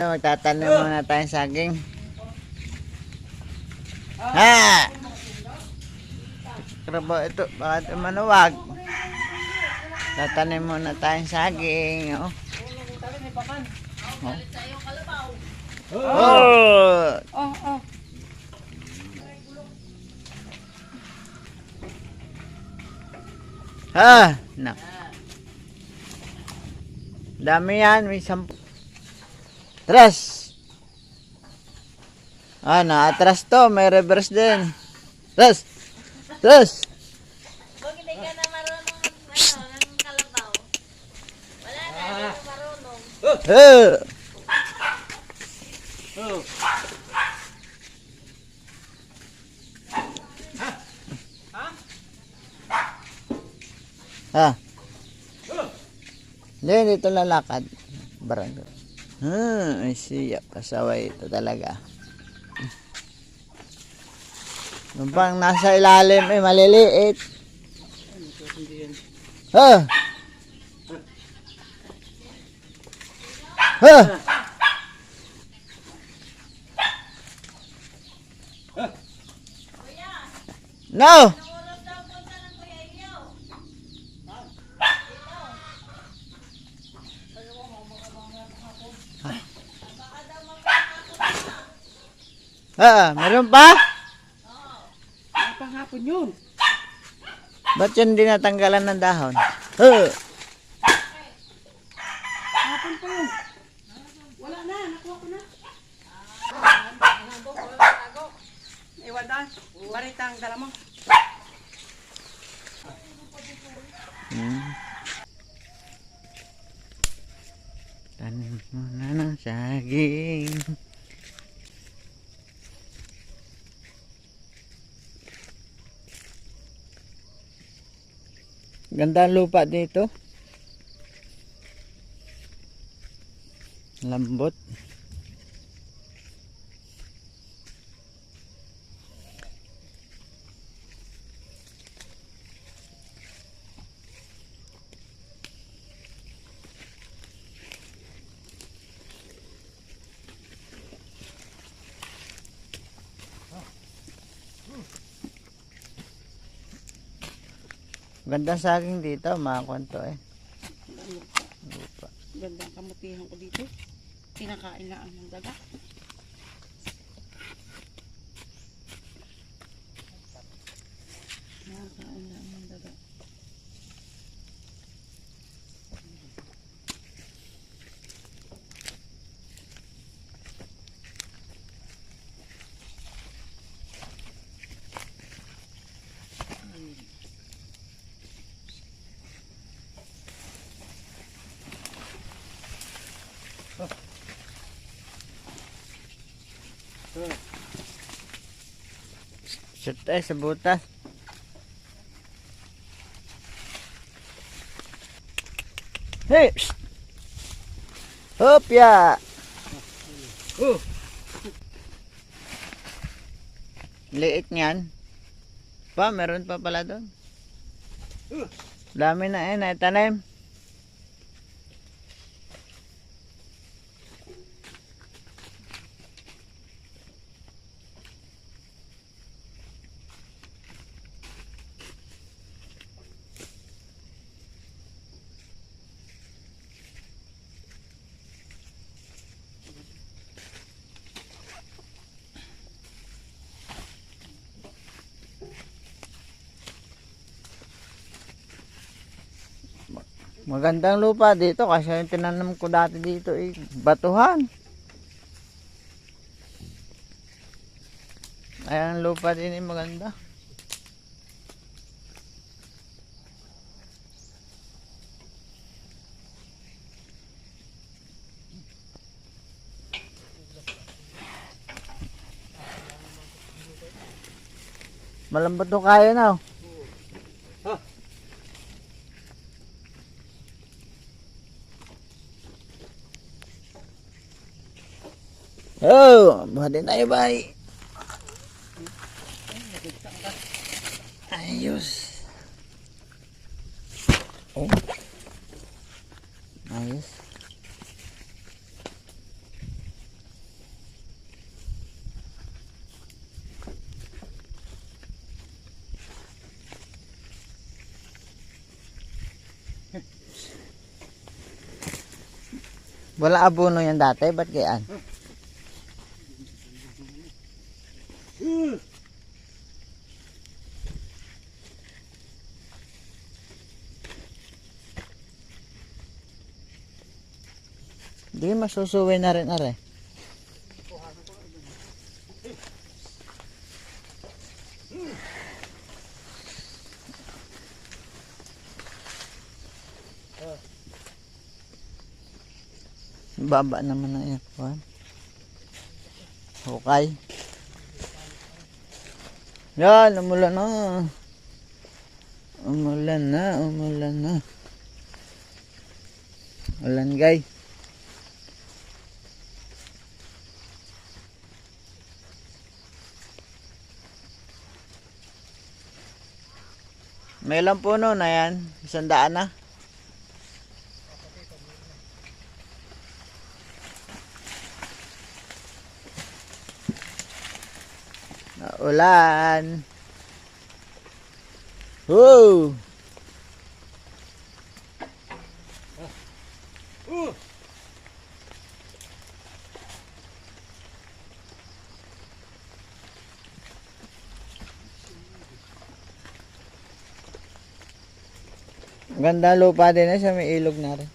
Magtatanim muna tayo ng saging. Ha! Krabo ito, bakit manuwag? Tatanim muna tayong saging. Oh. Oh. Oh. Oh, oh. Ha! Na. Dami yan, may sampu. Tres! Ah, na-atras to, may reverse din. Tres! Tres! Pag hindi ka na marunong ano, ng kalabaw. Wala na, hindi ka marunong. Eh! Ha? Hindi, dito lalakad. Barangay. Hmm, ay siya. Pasaway ito talaga. Yung nasa ilalim ay maliliit. Ha? Ha? No! Ha, meron pa? Pangapon yun. Ba't yun hindi natanggalan ng dahon? Huh. Hapon pa yun. Wala na, nakuha ko na. Ewan dan, baritang dala mo. Hmm. Tanim mo na ng saging. Ganda ang lupa dito. Lambot. Ganda saging dito, mga kwento eh. Lupa. Gandang kamutihan ko dito. Pinakain na ang daga. Shoot tayo sa butas. Hey! Hopya! Oh. Liit niyan. Pa, meron pa pala doon. Dami na eh, naitanim. Magandang lupa dito kasi yung tinanam ko dati dito eh, batuhan. Ayan lupa din eh, maganda. Malambot to kaya na. oh. Oh, buhatin tayo bay. Ayos. Oh. Ayos. Wala abono yan dati, ba't kayaan? Masusuwi na rin, are. Baba naman na. Kuhan. Okay. Yan, umulan na. Umulan na, umulan na. Ulan, guys. May ilang puno na yan. Isang daan na. Naulan. Woo! Ganda lupa din na siya, may ilog na rin.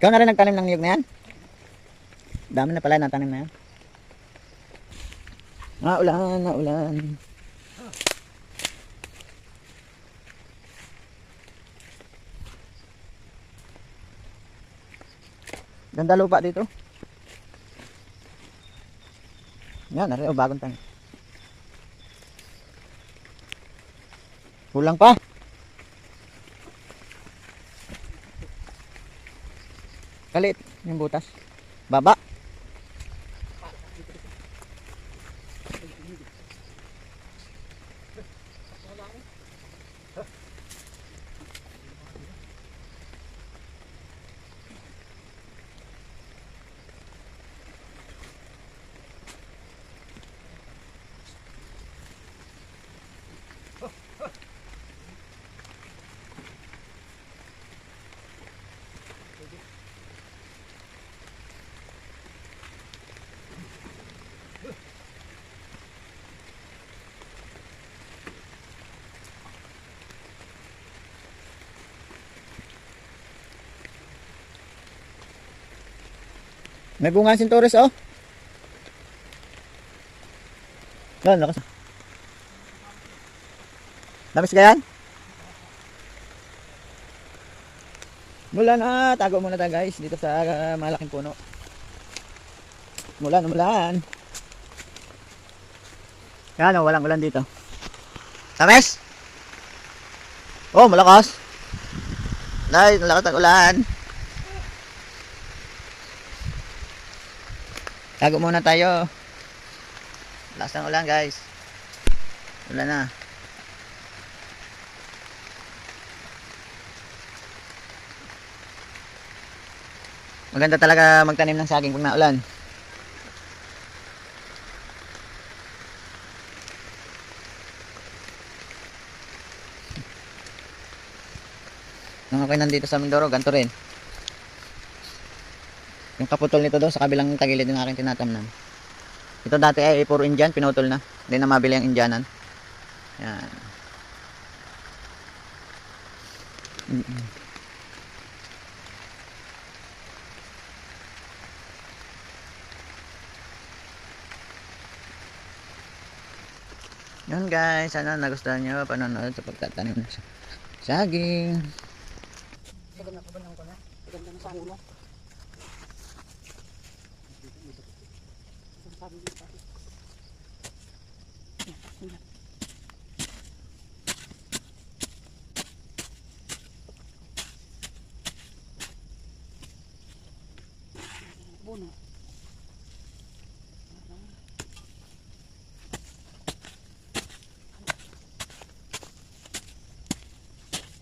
Ikaw na rin nagtanim ng niyog na yan? Dami na pala natanim na yan. Naulan, naulan. Ganda lupa dito. Yan, nari, oh, bagong tanim. Kulang pa. Kalit yung butas. Baba. May bunga si Torres oh. Yan, lakas. Damis ka yan? Mula na, tago muna tayo guys dito sa uh, malaking puno. Mulan, umulan. Yan, oh, walang ulan dito. Tamis? Oh, malakas. Nay, malakas ang ulan. Tago muna tayo. Lakas ng ulan guys. Ulan na. Maganda talaga magtanim ng saging pag naulan. Nung ako'y nandito sa Mindoro, ganito rin. Yung kaputol nito doon sa kabilang tagilid ng aking tinatamnan. Ito dati ay puro Indian, pinutol na. Hindi na mabili ang Indianan. Yan. Mm-mm. Yun guys, sana nagustuhan nyo panonood sa pagtatanim ng sa- saging. Paganda ko ba ng ko na? Paganda na sa ulo. Ang sabi niya pa. Yan, yan. Bono.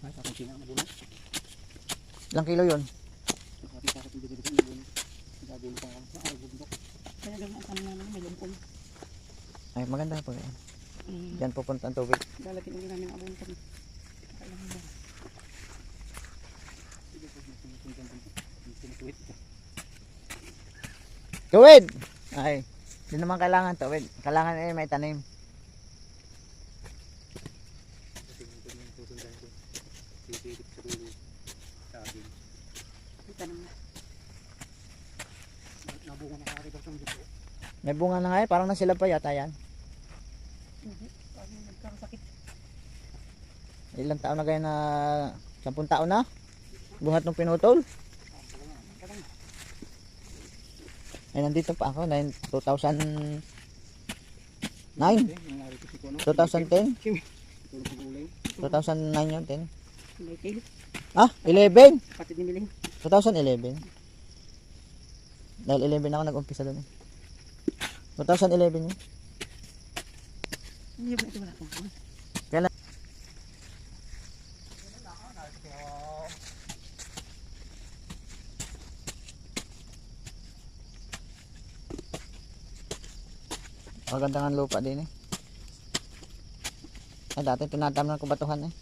Ay, sa kutsina na bono. Ilang kilo yun? Ay, maganda po yan. Mm. Diyan pupunta ang tubig. Lalagyan ulit namin ang abon kami. Kailangan. Tuwid! Ay, hindi naman kailangan tuwid. Kailangan eh may tanim. May tanong na. Nabunga na kari daw siyang dito. May bunga na nga eh, parang nasilab pa yata yan. Ilang taon na kayo na, sampung taon na? Buhat nung pinutol. Ay, nandito pa ako, nine- 2009, 2010, 2009 yun, 10. May tail. Ah, 11! Pati ni Miling. 2011. Dahil 11 ako nag-umpisa doon eh. 2011 yun. Hindi ba ito wala ano? Kailan? Maganda nga lupa din eh. Ay, dati tinatamnan ko batuhan eh.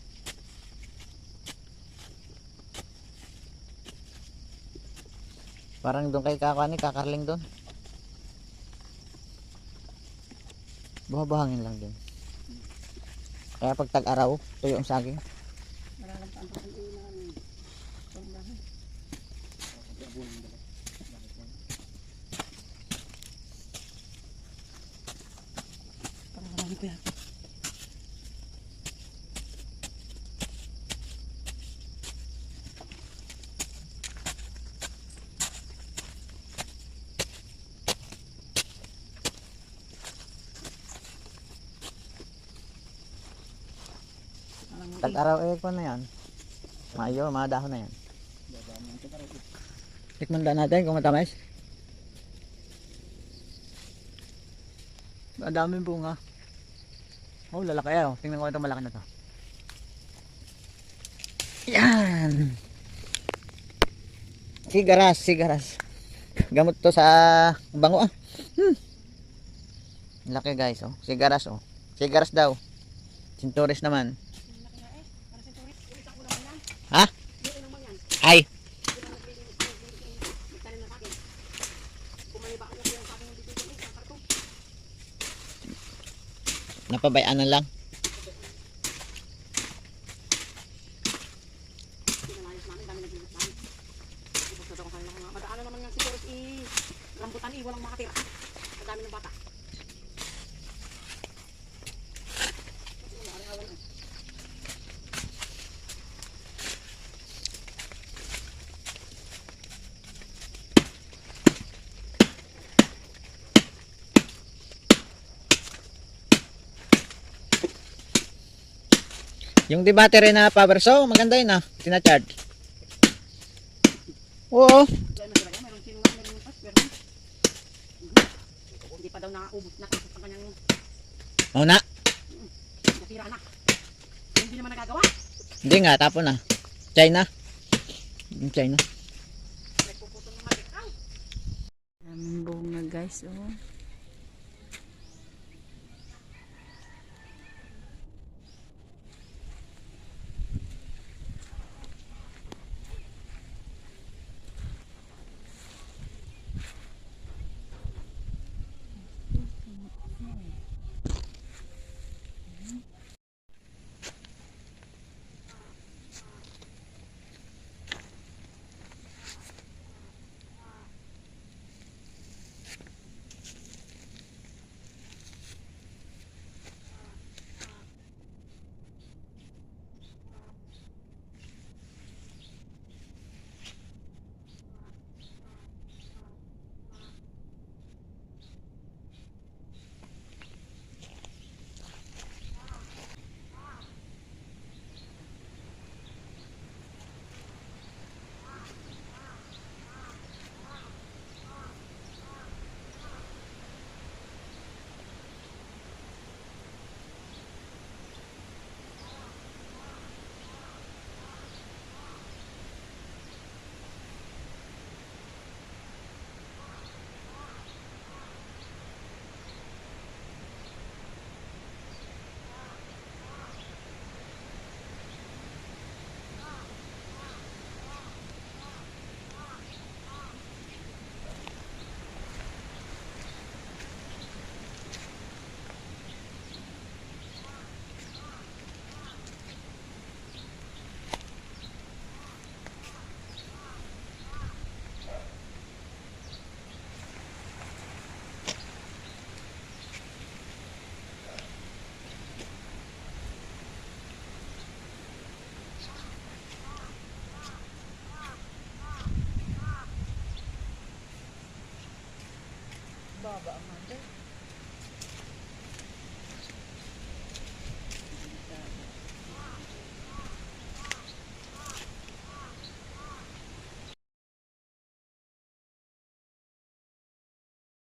Parang doon kay kakuan eh, kakarling doon. Buhabahangin lang din. Kaya pag tag-araw, tuyo ang saging. Nalalamtaan pa ang ulan. Ang dami. Parang marami ko Tag-araw eh, kung na yan. Mayo, mga dahon na yan. Tikman na natin kung matamis. Ang daming bunga. Oh, lalaki ah. Tingnan ko ito malaki na to. Yan! Sigaras, sigaras. Gamot to sa bango ah. Hmm. Laki guys oh. Sigaras oh. Sigaras daw. Sinturis naman. Ha? Ay. Napabayaan na lang. Madaanan naman yan siguro i rambutan i walang makatira. Madami ng bata. Yung di battery na power saw, maganda yun ah. Tina-charge. Oo. Hindi pa daw nakaubos na kasi ang kanyang Oo na. nasira na. Hindi naman nagagawa. Hindi nga, tapon na. China. Yung China. Nagpuputol ng malik. Ay! Daming bunga guys, oh.